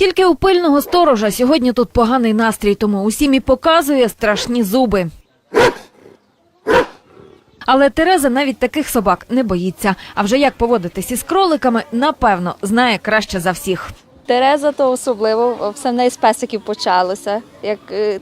Тільки у пильного сторожа сьогодні тут поганий настрій, тому усім і показує страшні зуби. Але Тереза навіть таких собак не боїться. А вже як поводитись із кроликами, напевно, знає краще за всіх. Тереза то особливо, все в неї з песиків почалося. Як, е,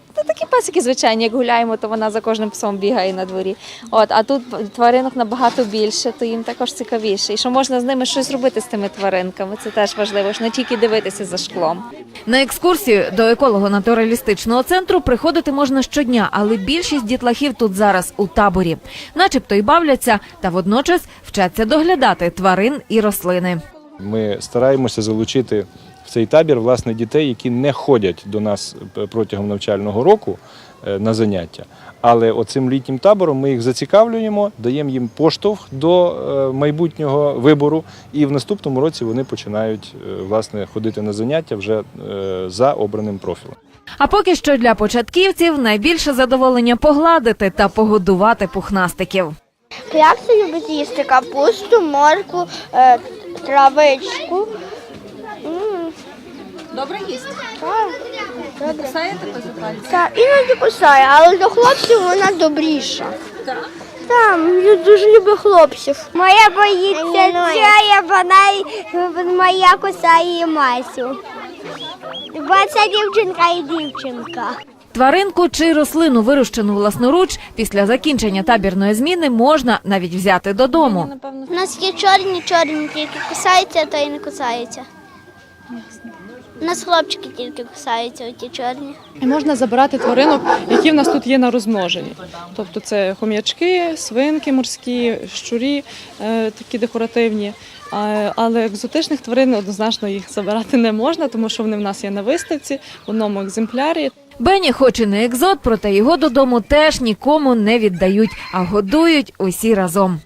песики, звичайні, як гуляємо, то вона за кожним псом бігає на дворі. От, а тут тваринок набагато більше, то їм також цікавіше. І що можна з ними щось робити з тими тваринками, це теж важливо, що не тільки дивитися за шклом. На екскурсію до еколого-натуралістичного центру приходити можна щодня, але більшість дітлахів тут зараз у таборі, начебто й бавляться, та водночас вчаться доглядати тварин і рослини. Ми стараємося залучити в цей табір власне дітей, які не ходять до нас е, протягом навчального року е, на заняття. Але оцим літнім табором ми їх зацікавлюємо, даємо їм поштовх до е, майбутнього вибору, і в наступному році вони починають власне ходити на заняття вже за обраним профілем. А поки що для початківців найбільше задоволення погладити та погодувати пухнастиків. Клякси любить їсти капусту, морку, травичку. Добре їсти. Так, Кусаєте позапальці? так, іноді кусає, але до хлопців вона добріша. Так? Так, я дуже люблю хлопців. Моя боїться ця, вона моя кусає Масю. Бо це дівчинка і дівчинка. Тваринку чи рослину, вирощену власноруч, після закінчення табірної зміни можна навіть взяти додому. Напевно, У нас є чорні, чорні, тільки кусаються, то і не кусаються. У нас хлопчики тільки кусаються, оті чорні. І можна забирати тваринок, які в нас тут є на розмноженні. Тобто це хом'ячки, свинки морські, щурі е, такі декоративні. А, Але екзотичних тварин однозначно їх забирати не можна, тому що вони в нас є на виставці в одному екземплярі. Бені хоч і не екзот, проте його додому теж нікому не віддають, а годують усі разом.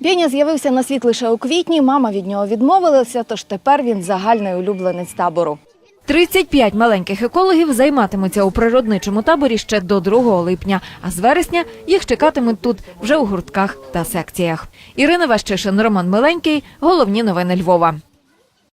Бєня з'явився на світ лише у квітні. Мама від нього відмовилася, тож тепер він загальний улюбленець табору. 35 маленьких екологів займатимуться у природничому таборі ще до 2 липня, а з вересня їх чекатимуть тут вже у гуртках та секціях. Ірина Ващишин, Роман Миленький. Головні новини Львова.